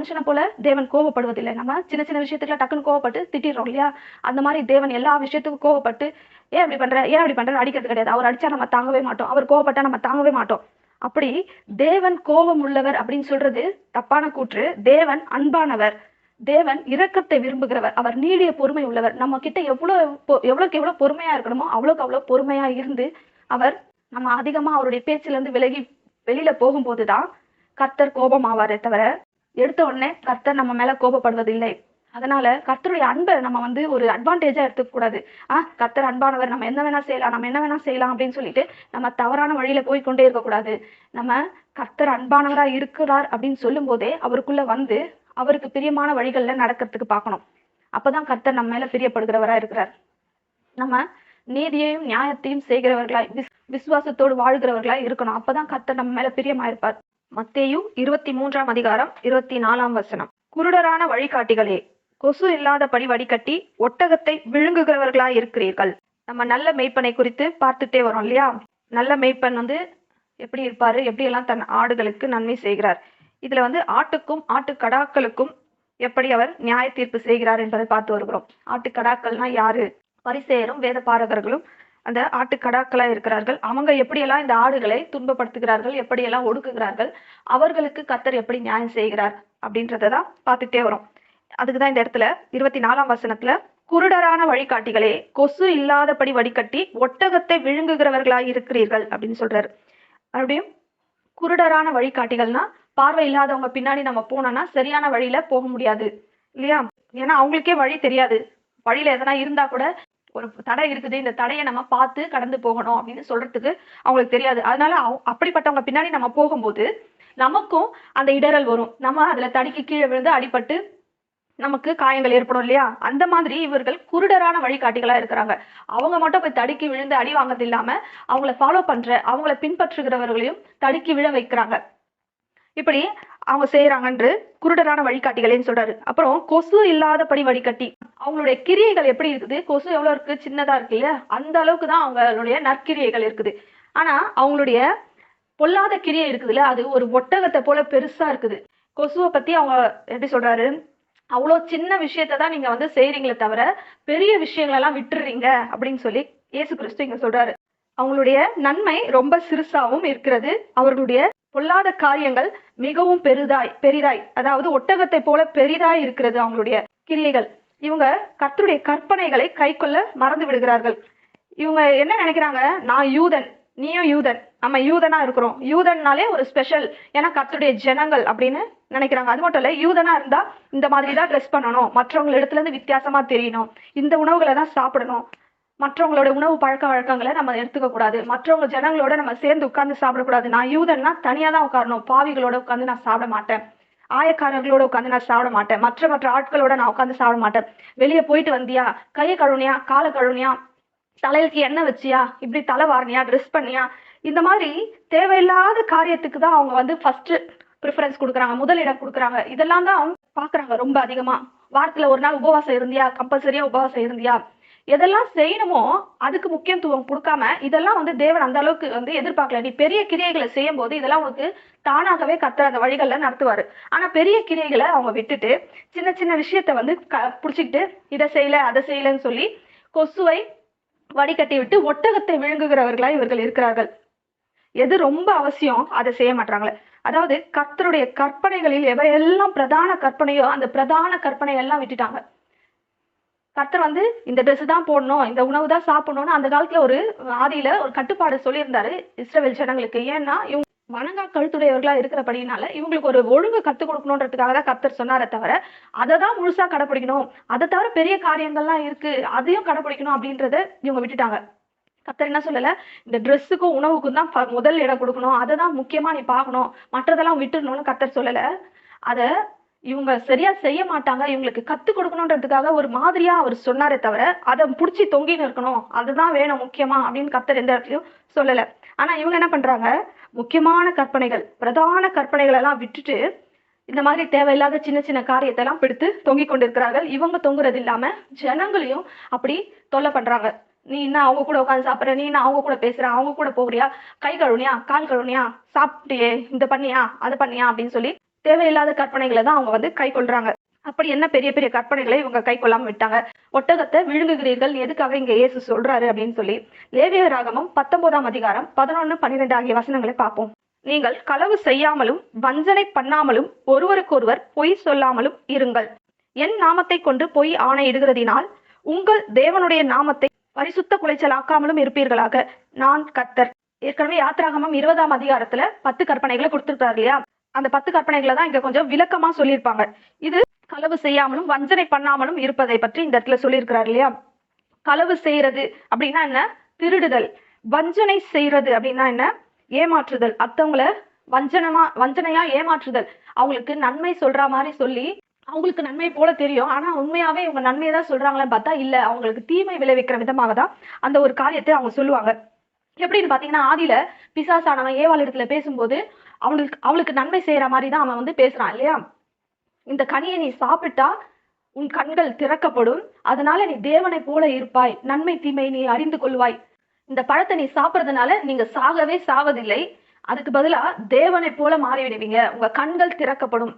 மனுஷனை போல தேவன் கோவப்படுவதில்லை நம்ம சின்ன சின்ன விஷயத்துக்குல டக்குன்னு கோவப்பட்டு திட்டிடுறோம் இல்லையா? அந்த மாதிரி தேவன் எல்லா விஷயத்துக்கும் கோவப்பட்டு ஏன் இப்படி பண்ற? ஏன் இப்படி பண்ற அடிக்கிறது கிடையாது. அவர் அடிச்சா நம்ம தாங்கவே மாட்டோம். அவர் கோவப்பட்டா நம்ம தாங்கவே மாட்டோம். அப்படி தேவன் கோபம் உள்ளவர் அப்படின்னு சொல்றது தப்பான கூற்று. தேவன் அன்பானவர். தேவன் இரக்கத்தை விரும்புகிறவர். அவர் நீடிய பொறுமை உள்ளவர். நம்ம கிட்ட எவ்வளவு எவ்வளவுக்கு எவ்வளவு பொறுமையா இருக்கணுமோ அவ்வளவுக்கு அவ்வளவு பொறுமையா இருந்து அவர் நம்ம அதிகமா அவருடைய பேச்சுல இருந்து விலகி வெளியில போகும்போதுதான் கர்த்தர் கோபம் ஆவாரே தவிர எடுத்த உடனே கர்த்தர் நம்ம மேல கோபப்படுவதில்லை. அதனால கர்த்தருடைய அன்பை நம்ம வந்து ஒரு அட்வான்டேஜா எடுத்துக்க கூடாது. ஆ கர்த்தர் அன்பானவர் நம்ம என்ன வேணா செய்யலாம் நம்ம என்ன வேணா செய்யலாம் அப்படின்னு சொல்லிட்டு நம்ம தவறான வழியில போய் கொண்டே இருக்கக்கூடாது நம்ம கர்த்தர் அன்பானவரா இருக்கிறார் அப்படின்னு சொல்லும் போதே அவருக்குள்ள வந்து அவருக்கு பிரியமான வழிகள்ல நடக்கிறதுக்கு பார்க்கணும். அப்பதான் கர்த்தர் நம்ம மேல பிரியப்படுகிறவரா இருக்கிறார். நம்ம நீதியையும் நியாயத்தையும் செய்கிறவர்களாய் விஸ்- விசுவாசத்தோடு வாழ்கிறவர்களாய் இருக்கணும். அப்பதான் கர்த்தர் நம்ம மேல பிரியமா இருப்பார் மத்தேயு இருபத்தி மூன்றாம் அதிகாரம் இருபத்தி நாலாம் வசனம். குருடரான வழிகாட்டிகளே கொசு இல்லாதபடி வடிகட்டி ஒட்டகத்தை விழுங்குகிறவர்களாய் இருக்கிறீர்கள் நம்ம நல்ல மெய்ப்பனை குறித்து பார்த்துட்டே வரோம் இல்லையா? நல்ல மெய்ப்பன் வந்து எப்படி இருப்பாரு? எப்படி எல்லாம் தன் ஆடுகளுக்கு நன்மை செய்கிறார்? இதுல வந்து ஆட்டுக்கும் ஆட்டுக்கடாக்களுக்கும் எப்படி அவர் நியாய தீர்ப்பு செய்கிறார் என்பதை பார்த்து வருகிறோம். ஆட்டுக்கடாக்கள்னா யாரு? பரிசெயரும் வேத பாரகர்களும் அந்த ஆட்டுக்கடாக்களா இருக்கிறார்கள். அவங்க எப்படியெல்லாம் இந்த ஆடுகளை துன்பப்படுத்துகிறார்கள் எப்படியெல்லாம் ஒடுக்குகிறார்கள் அவர்களுக்கு கத்தர் எப்படி நியாயம் செய்கிறார் அப்படின்றத தான் பார்த்துட்டே வரும். அதுக்கு தான் இந்த இடத்துல இருபத்தி நாலாம் வசனத்துல குருடரான வழிகாட்டிகளே கொசு இல்லாதபடி வடிகட்டி ஒட்டகத்தை விழுங்குகிறவர்களாய் இருக்கிறீர்கள் அப்படின்னு சொல்றாரு. மறுபடியும் குருடரான வழிகாட்டிகள்னா பார்வை இல்லாதவங்க பின்னாடி நம்ம போனோம்னா சரியான வழியில போக முடியாது இல்லையா? ஏன்னா அவங்களுக்கே வழி தெரியாது. வழியில எதனா இருந்தா கூட ஒரு தடை இருக்குது. இந்த தடையை நம்ம பார்த்து கடந்து போகணும் அப்படின்னு சொல்றதுக்கு அவங்களுக்கு தெரியாது. அதனால அப்படிப்பட்டவங்க பின்னாடி நம்ம போகும்போது நமக்கும் அந்த இடறல் வரும். நம்ம அதுல தடிக்கு கீழே விழுந்து அடிபட்டு நமக்கு காயங்கள் ஏற்படும் இல்லையா? அந்த மாதிரி இவர்கள் குருடரான வழிகாட்டிகளா இருக்கிறாங்க. அவங்க மட்டும் போய் தடுக்கி விழுந்து அடி வாங்குறது இல்லாம அவங்கள ஃபாலோ பண்ற அவங்கள பின்பற்றுகிறவர்களையும் தடுக்கி விழ வைக்கிறாங்க. இப்படி அவங்க செய்யறாங்கன்று குருடரான வழிகாட்டிகளேன்னு சொல்றாரு. அப்புறம் கொசு இல்லாதபடி வழிகாட்டி. அவங்களுடைய கிரியைகள் எப்படி இருக்குது? கொசு எவ்வளவு இருக்கு? சின்னதா இருக்கு இல்லையா? அந்த அளவுக்கு தான் அவங்களுடைய நற்கிரியைகள் இருக்குது. ஆனா அவங்களுடைய பொல்லாத கிரியை இருக்குதுல்ல அது ஒரு ஒட்டகத்தை போல பெருசா இருக்குது. கொசுவை பத்தி அவங்க எப்படி சொல்றாரு? அவ்வளோ சின்ன விஷயத்தை தான் நீங்க வந்து செய்றீங்களே தவிர பெரிய விஷயங்களெல்லாம் விட்டுறீங்க அப்படின்னு சொல்லி இயேசு கிறிஸ்து இங்க சொல்றாரு. அவங்களுடைய நன்மை ரொம்ப சிறுசாவும் இருக்கிறது. அவர்களுடைய பொல்லாத காரியங்கள் மிகவும் பெரிதாய் பெரிதாய் அதாவது ஒட்டகத்தை போல பெரிதாய் இருக்கிறது அவங்களுடைய கிரியைகள். இவங்க கர்த்தருடைய கற்பனைகளை கைக்கொள்ள மறந்து விடுகிறார்கள். இவங்க என்ன நினைக்கிறாங்க? நான் யூதன் நீயும் யூதன் நம்ம யூதனா இருக்கிறோம். யூதன்னாலே ஒரு ஸ்பெஷல் ஏன்னா கர்த்தருடைய ஜனங்கள் அப்படின்னு நினைக்கிறாங்க. அது மட்டும் இல்ல யூதனா இருந்தா இந்த மாதிரி தான் ட்ரெஸ் பண்ணணும். மற்றவங்க இடத்துல இருந்து வித்தியாசமா தெரியணும். இந்த உணவுகளை தான் சாப்பிடணும். மற்றவங்களோட உணவு பழக்க வழக்கங்களை நம்ம எடுத்துக்க கூடாது மற்றவங்க ஜனங்களோட நம்ம சேர்ந்து உட்கார்ந்து சாப்பிடக்கூடாது. நான் யூதன்னா தனியா தான் உட்காரணும். பாவிகளோட உட்காந்து நான் சாப்பிட மாட்டேன். ஆயக்காரர்களோட உட்காந்து நான் சாப்பிட மாட்டேன். மற்ற மற்ற ஆட்களோட நான் உட்காந்து சாப்பிட மாட்டேன். வெளியே போயிட்டு வந்தியா? கையை கழுவுனியா? காலை கழுவுனியா? தலைக்கு எண்ணெய் வச்சியா? இப்படி தலை வாரணியா ட்ரெஸ் பண்ணியா? இந்த மாதிரி தேவையில்லாத காரியத்துக்கு தான் அவங்க வந்து ஃபர்ஸ்ட் ப்ரிஃபரன்ஸ் கொடுக்குறாங்க. முதலிடம் கொடுக்குறாங்க. இதெல்லாம் தான் அவங்க பார்க்குறாங்க ரொம்ப அதிகமா. வாரத்துல ஒரு நாள் உபவாசம் இருந்தியா? கம்பல்சரியா உபவாசம் இருந்தியா? எதெல்லாம் செய்யணுமோ அதுக்கு முக்கியத்துவம் கொடுக்காம இதெல்லாம் வந்து தேவன் அந்த அளவுக்கு வந்து எதிர்பார்க்கல. நீ பெரிய கிரியைகளை செய்யும் போது இதெல்லாம் உனக்கு தானாகவே கத்துற அந்த வழிகள்ல நடத்துவாரு. ஆனா பெரிய கிரியைகளை அவங்க விட்டுட்டு சின்ன சின்ன விஷயத்த வந்து க பிடிச்சிக்கிட்டு இதை செய்யல அதை செய்யலன்னு சொல்லி கொசுவை வடிகட்டி விட்டு ஒட்டகத்தை விழுங்குகிறவர்களா இவர்கள் இருக்கிறார்கள். எது ரொம்ப அவசியம்? அதை செய்ய மாட்டாங்களே. அதாவது கர்த்தருடைய கற்பனைகளில் எவையெல்லாம் பிரதான கற்பனையோ அந்த பிரதான கற்பனை எல்லாம் விட்டுட்டாங்க. கர்த்தர் வந்து இந்த ட்ரெஸ் தான் போடணும் இந்த உணவு தான் சாப்பிடணும்னு அந்த காலத்துல ஒரு ஆதியில ஒரு கட்டுப்பாடு சொல்லியிருந்தாரு இஸ்ரவேல் ஜனங்களுக்கு. ஏன்னா இவங்க வணங்கா கழுத்துடையவர்களா இருக்கிறபடினால இவங்களுக்கு ஒரு ஒழுங்கு கத்துக் கொடுக்கணுன்றதுக்காக தான் கத்தர் சொன்னாரே தவிர அதை தான் முழுசா கடைப்பிடிக்கணும் அதை தவிர பெரிய காரியங்கள்லாம் இருக்கு அதையும் கடைப்பிடிக்கணும் அப்படின்றத இவங்க விட்டுட்டாங்க. கத்தர் என்ன சொல்லல? இந்த ட்ரெஸ்ஸுக்கும் உணவுக்கும் தான் முதல் இடம் கொடுக்கணும். அதை தான் முக்கியமா நீ பார்க்கணும். மற்றதெல்லாம் விட்டுடணும்னு கத்தர் சொல்லல. அதை இவங்க சரியா செய்ய மாட்டாங்க இவங்களுக்கு கத்து கொடுக்கணுன்றதுக்காக ஒரு மாதிரியா அவர் சொன்னாரே தவிர அதை பிடிச்சி தொங்கின்னு இருக்கணும் அதுதான் வேணும் முக்கியமா அப்படின்னு கத்தர் எந்த இடத்துலயும் சொல்லல. ஆனா இவங்க என்ன பண்றாங்க? முக்கியமான கற்பனைகள் பிரதான கற்பனைகள் எல்லாம் விட்டுட்டு இந்த மாதிரி தேவையில்லாத சின்ன சின்ன காரியத்தை எல்லாம் பிடித்து தொங்கிக் கொண்டிருக்கிறார்கள். இவங்க தொங்குறது இல்லாம ஜனங்களையும் அப்படி தொல்லை பண்றாங்க. நீ என்ன அவங்க கூட உட்காந்து சாப்பிட்ற? நீ என்ன அவங்க கூட பேசுற? அவங்க கூட போகிறியா? கை கழுவுனியா? கால் கழுவுனியா? சாப்பிட்டியே? இந்த பண்ணியா? அது பண்ணியா? அப்படின்னு சொல்லி தேவையில்லாத கற்பனைகளை தான் அவங்க வந்து கை கொள்றாங்க. அப்படி என்ன பெரிய பெரிய கற்பனைகளை இவங்க கை கொள்ளாம விட்டாங்க? ஒட்டகத்தை விழுங்குகிறீர்கள் எதுக்காக இங்க இயேசு சொல்றாரு அப்படின்னு சொல்லி லேவிய ராகமம் பத்தொன்பதாம் அதிகாரம் பதினொன்னு பன்னிரெண்டு ஆகிய வசனங்களை பார்ப்போம். நீங்கள் களவு செய்யாமலும் வஞ்சனை பண்ணாமலும் ஒருவருக்கொருவர் பொய் சொல்லாமலும் இருங்கள். என் நாமத்தை கொண்டு பொய் ஆணையிடுகிறதினால் உங்கள் தேவனுடைய நாமத்தை பரிசுத்த குலைச்சலாக்காமலும் இருப்பீர்களாக. நான் கர்த்தர். ஏற்கனவே யாத்ராகமம் இருபதாம் அதிகாரத்துல பத்து கற்பனைகளை கொடுத்துருக்காரு இல்லையா? அந்த பத்து கற்பனைகளை தான் இங்க கொஞ்சம் விளக்கமா சொல்லியிருப்பாங்க. இது களவு செய்யாமலும் வஞ்சனை பண்ணாமலும் இருப்பதை பற்றி இந்த இடத்துல சொல்லியிருக்கிறார் இல்லையா? களவு செய்யறது அப்படின்னா என்ன? திருடுதல். வஞ்சனை செய்யறது அப்படின்னா என்ன? ஏமாற்றுதல். அத்தவங்களை வஞ்சனமா வஞ்சனையா ஏமாற்றுதல். அவங்களுக்கு நன்மை சொல்ற மாதிரி சொல்லி அவங்களுக்கு நன்மை போல தெரியும். ஆனா உண்மையாவே இவங்க நன்மையை தான் சொல்றாங்களான்னு பார்த்தா இல்ல. அவங்களுக்கு தீமை விளைவிக்கிற விதமாக தான் அந்த ஒரு காரியத்தை அவங்க சொல்லுவாங்க. எப்படின்னு பாத்தீங்கன்னா ஆதியில பிசாசானவன் ஏவாள் இடத்துல பேசும்போது அவனுக்கு அவளுக்கு நன்மை செய்யற மாதிரி தான் அவன் வந்து பேசுறான் இல்லையா? இந்த கனியை நீ சாப்பிட்டா உன் கண்கள் திறக்கப்படும். அதனால நீ தேவனை போல இருப்பாய். நன்மை தீமை நீ அறிந்து கொள்வாய். இந்த பழத்தை நீ சாப்பிட்றதுனால நீங்க சாகவே சாவதில்லை. அதுக்கு பதிலா தேவனை போல மாறிவிடுவீங்க. உங்க கண்கள் திறக்கப்படும்.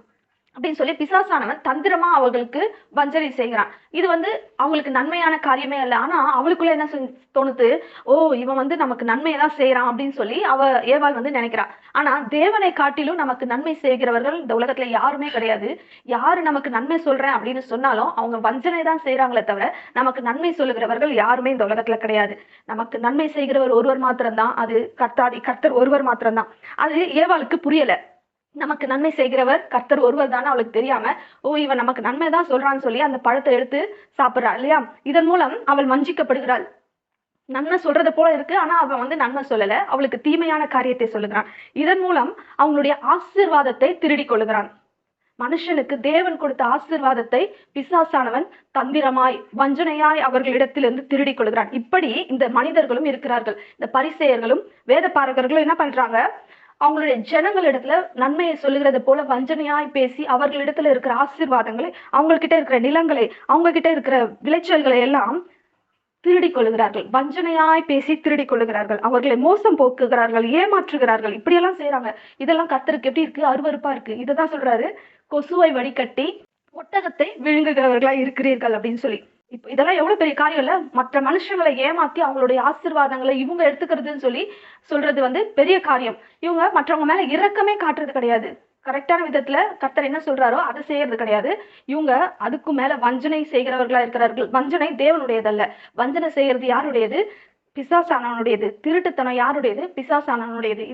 அப்படின்னு சொல்லி பிசாசானவன் தந்திரமா அவர்களுக்கு வஞ்சனை செய்கிறான். இது வந்து அவங்களுக்கு நன்மையான காரியமே அல்ல. ஆனா அவளுக்குள்ள என்ன செஞ்சு- தோணுது? ஓ இவன் வந்து நமக்கு நன்மையை தான் செய்யறான் அப்படின்னு சொல்லி அவ ஏவாள் வந்து நினைக்கிறா. ஆனா தேவனை காட்டிலும் நமக்கு நன்மை செய்கிறவர்கள் இந்த உலகத்துல யாருமே கிடையாது. யாரு நமக்கு நன்மை சொல்றேன் அப்படின்னு சொன்னாலும் அவங்க வஞ்சனை தான் செய்யறாங்களே தவிர நமக்கு நன்மை சொல்லுகிறவர்கள் யாருமே இந்த உலகத்துல கிடையாது. நமக்கு நன்மை செய்கிறவர் ஒருவர் மாத்திரம்தான். அது கர்த்தாதி கர்த்தர் ஒருவர் மாத்திரம்தான். அது ஏவாளுக்கு புரியல. நமக்கு நன்மை செய்கிறவர் கர்த்தர் ஒருவர் தானே அவளுக்கு தெரியாம ஓ இவன் நமக்கு நன்மை தான் சொல்றான்னு சொல்லி அந்த பழத்தை எடுத்து சாப்பிடுறா இல்லையா? இதன் மூலம் அவள் வஞ்சிக்கப்படுகிறாள். நன்மை சொல்றது போல இருக்கு ஆனா அவன் வந்து நன்மை சொல்லல. அவளுக்கு தீமையான காரியத்தை சொல்லுகிறான். இதன் மூலம் அவங்களுடைய ஆசீர்வாதத்தை திருடிக் கொள்ளுகிறான். மனுஷனுக்கு தேவன் கொடுத்த ஆசீர்வாதத்தை பிசாசானவன் தந்திரமாய் வஞ்சனையாய் அவர்களிடத்திலிருந்து திருடி கொள்கிறான். இப்படி இந்த மனிதர்களும் இருக்கிறார்கள். இந்த பரிசெயர்களும் வேத பாரகர்களும் என்ன பண்றாங்க? அவங்களுடைய ஜனங்களிடத்துல நன்மையை சொல்லுகிறது போல வஞ்சனையாய் பேசி அவர்களிடத்துல இருக்கிற ஆசீர்வாதங்களை அவங்கக்கிட்ட இருக்கிற நிலங்களை அவங்க கிட்ட இருக்கிற விளைச்சல்களை எல்லாம் திருடிக் கொள்கிறார்கள் வஞ்சனையாய் பேசி திருடிக் கொள்கிறார்கள் அவர்களை மோசம் போக்குகிறார்கள் ஏமாற்றுகிறார்கள். இப்படியெல்லாம் செய்யறாங்க இதெல்லாம் கத்தருக்கு எப்படி இருக்கு? அருவறுப்பா இருக்கு. இதுதான் சொல்றாரு. கொசுவை வடிகட்டி ஒட்டகத்தை விழுங்குகிறவர்களா இருக்கிறீர்கள் அப்படின்னு சொல்லி. இப்போ இதெல்லாம் எவ்வளவு பெரிய காரியம் இல்ல. மற்ற மனுஷங்களை ஏமாத்தி அவங்களுடைய ஆசீர்வாதங்களை இவங்க எடுத்துக்கிறதுன்னு சொல்லி சொல்றது வந்து பெரிய காரியம். இவங்க மற்றவங்க மேல இரக்கமே காட்டுறது கிடையாது. கரெக்டான விதத்துல கர்த்தர் என்ன சொல்றாரோ அதை செய்யறது கிடையாது. இவங்க அதுக்கு மேல வஞ்சனை செய்கிறவர்களா இருக்கிறார்கள். வஞ்சனை தேவனுடையதல்ல. வஞ்சனை செய்யறது யாருடையது? பிசாசானவனுடையது. திருட்டுத்தனம் யாருடையது? பிசாசானவனுடையது.